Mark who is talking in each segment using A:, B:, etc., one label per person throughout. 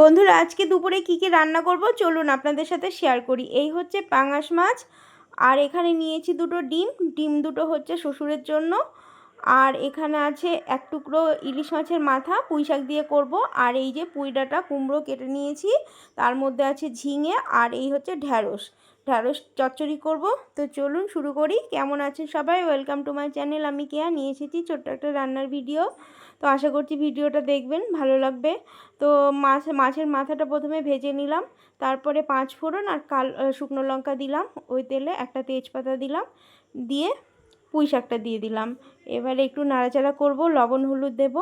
A: বন্ধুরা, আজকে দুপুরে কি কি রান্না করব চলুন আপনাদের সাথে শেয়ার করি। এই হচ্ছে পাঙাশ মাছ, আর এখানে নিয়েছি দুটো ডিম। ডিম দুটো হচ্ছে শ্বশুরের জন্য। আর এখানে আছে এক টুকরো ইলিশ মাছের মাথা, পুঁই শাক দিয়ে করব। আর এই যে পুঁইডাটা, কুমড়ো কেটে নিয়েছি, তার মধ্যে আছে ঝিঙে, আর এই হচ্ছে ঢ্যাঁড়স। ঢ্যাঁড়স চচ্চড়ি করব। তো চলুন শুরু করি। কেমন আছেন সবাই? ওয়েলকাম টু মাই চ্যানেল আমি কেয়া। নিয়ে এসেছি ছোট্ট একটা রান্নার ভিডিও তো আশা করছি ভিডিওটা দেখবেন, ভালো লাগবে। তো মাছ, মাছের মাথাটা প্রথমে ভেজে নিলাম। তারপরে পাঁচ ফোড়ন আর কাল শুকনো লঙ্কা দিলাম। ওই তেলে একটা তেজপাতা দিলাম। দিয়ে পুঁই শাকটা দিয়ে দিলাম। এবারে একটু নাড়াচাড়া করব, লবণ, হলুদ দেব।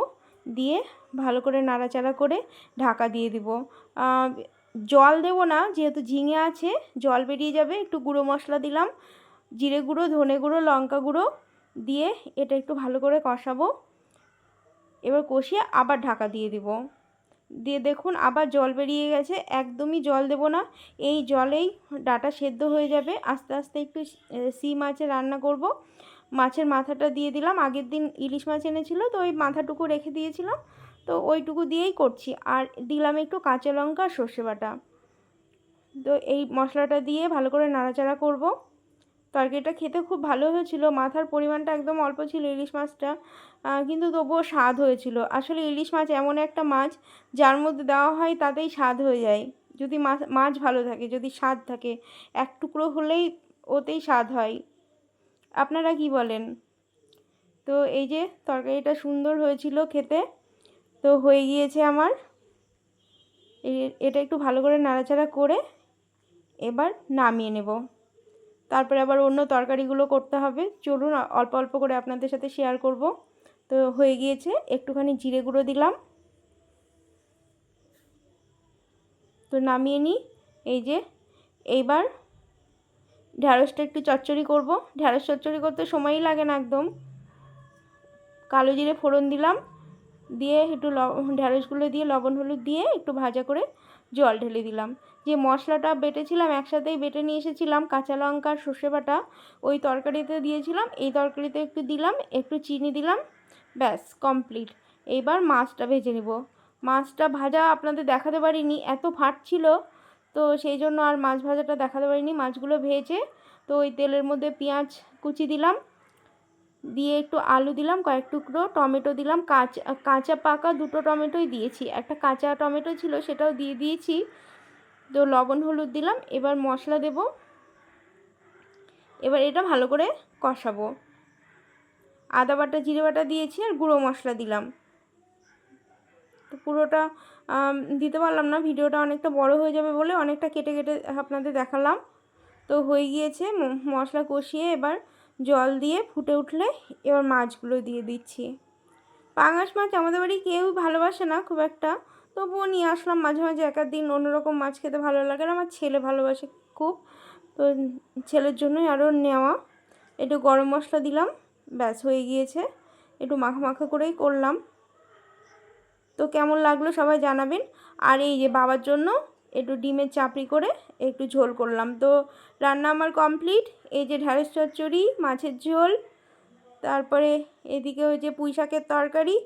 A: দিয়ে ভালো করে নাড়াচাড়া করে ঢাকা দিয়ে দিব। জল দেব না, যেহেতু ঝিঙে আছে, জল বেরিয়ে যাবে, একটু গুঁড়ো মশলা দিলাম, জিরে গুঁড়ো, ধনে গুঁড়ো, লঙ্কা গুঁড়ো দিয়ে এটা একটু ভালো করে কষাবো। এবার কষিয়ে আবার ঢাকা দিয়ে দিব। দিয়ে দেখুন আবার জল বেরিয়ে গেছে, একদমই জল দেব না, এই জলেই ডাটা সেদ্ধ হয়ে যাবে। আস্তে আস্তে একটু সি মাছে রান্না করব। মাছের মাথাটা দিয়ে দিলাম, আগের দিন ইলিশ মাছ এনেছিল, তো ওই মাথাটুকু রেখে দিয়েছিলাম। তো ওইটুকু দিয়েই করছি। আর দিলাম একটু কাঁচা লঙ্কা সর্ষে বাটা। তো এই মশলাটা দিয়ে ভালো করে নাড়াচাড়া করব। তরকারিটা খেতে খুব ভালো হয়েছিল। মাথার পরিমাণটা একদম অল্প ছিল ইলিশ মাছটা কিন্তু তবুও স্বাদ হয়েছিল। আসলে ইলিশ মাছ এমন একটা মাছ, যার মধ্যে দেওয়া হয় তাতেই স্বাদ হয়ে যায়। যদি মাছ মাছ ভালো থাকে, যদি স্বাদ থাকে, এক টুকরো হলেই ওতেই স্বাদ হয়। আপনারা কি বলেন? তো এই যে তরকারিটা সুন্দর হয়েছিল খেতে। তো হয়ে গিয়েছে আমার। এটা একটু ভালো করে নাড়াচাড়া করে এবার নামিয়ে নেব। তারপরে আবার অন্য তরকারিগুলো করতে হবে। চলুন অল্প অল্প করে আপনাদের সাথে শেয়ার করব। তো হয়ে গিয়েছে, একটুখানি জিরে গুঁড়ো দিলাম। তো নামিয়ে নিই। এই যে, এইবার ঢ্যাঁড়সটা একটু চচ্চড়ি করব। ঢ্যাঁড়স চচ্চড়ি করতে সময়ই লাগে না একদম। কালো জিরে ফোড়ন দিলাম। দিয়ে একটু ঢ্যাঁড়সগুলো দিয়ে লবণ হলুদ দিয়ে একটু ভাজা করে জল ঢেলে দিলাম। যে মশলাটা বেটেছিলাম, একসাথেই বেটে নিয়ে এসেছিলাম, কাঁচা লঙ্কা, সর্ষে বাটা, ওই তরকারিতে দিয়েছিলাম, এই তরকারিতে একটু দিলাম, একটু চিনি দিলাম, ব্যাস, কমপ্লিট। এইবার মাছটা ভেজে নেব। মাছটা ভাজা আপনাদের দেখাতে পারিনি, এত ফাটছিল তো সেই জন্য আর মাছ ভাজাটা দেখাতে পারিনি। মাছগুলো ভেজে তো ওই তেলের মধ্যে পেঁয়াজ কুচি দিলাম দিয়ে একটু আলু দিলাম, কয়েক টুকরো টমেটো দিলাম, কাঁচা কাঁচা পাকা দুটো টমেটোই দিয়েছি। একটা কাঁচা টমেটো ছিল সেটাও দিয়ে দিয়েছি। তো লবণ, হলুদ দিলাম, এবার মশলা দেব। এবার এটা ভালো করে কষাবো। আদা বাটা, জিরে বাটা দিয়েছি আর গুঁড়ো মশলা দিলাম। তো পুরোটা দিতে পারলাম না, ভিডিওটা অনেকটা বড় হয়ে যাবে বলে অনেকটা কেটে কেটে আপনাদের দেখালাম। তো হয়ে গিয়েছে মশলা কষিয়ে এবার জল দিয়ে ফুটে উঠলে এবার মাছগুলো দিয়ে দিচ্ছি। পাঙাশ মাছ আমাদের বাড়ি কেউ ভালোবাসে না খুব একটা। তবুও নিয়ে আসলাম মাঝে মাঝে এক দিন অন্যরকম মাছ খেতে ভালো লাগে আর আমার ছেলে ভালোবাসে খুব। তো ছেলের জন্যই আরও নেওয়া। একটু গরম মশলা দিলাম, ব্যাস হয়ে গিয়েছে। একটু মাখা মাখা করেই করলাম। তো কেমন লাগল সবাই জানাবেন। আর এই যে বাবার জন্য একটু ডিমের চাপড়ি করে একটু ঝোল করলাম। তো রান্না আমার কমপ্লিট। এই যে ঢ্যাঁড়স চচ্চড়ি, মাছের ঝোল, তারপরে এদিকে ওই যে পুঁই শাকের তরকারি।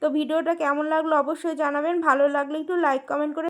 A: তো ভিডিওটা কেমন লাগল অবশ্যই জানাবেন। ভালো লাগলে একটু লাইক কমেন্ট করে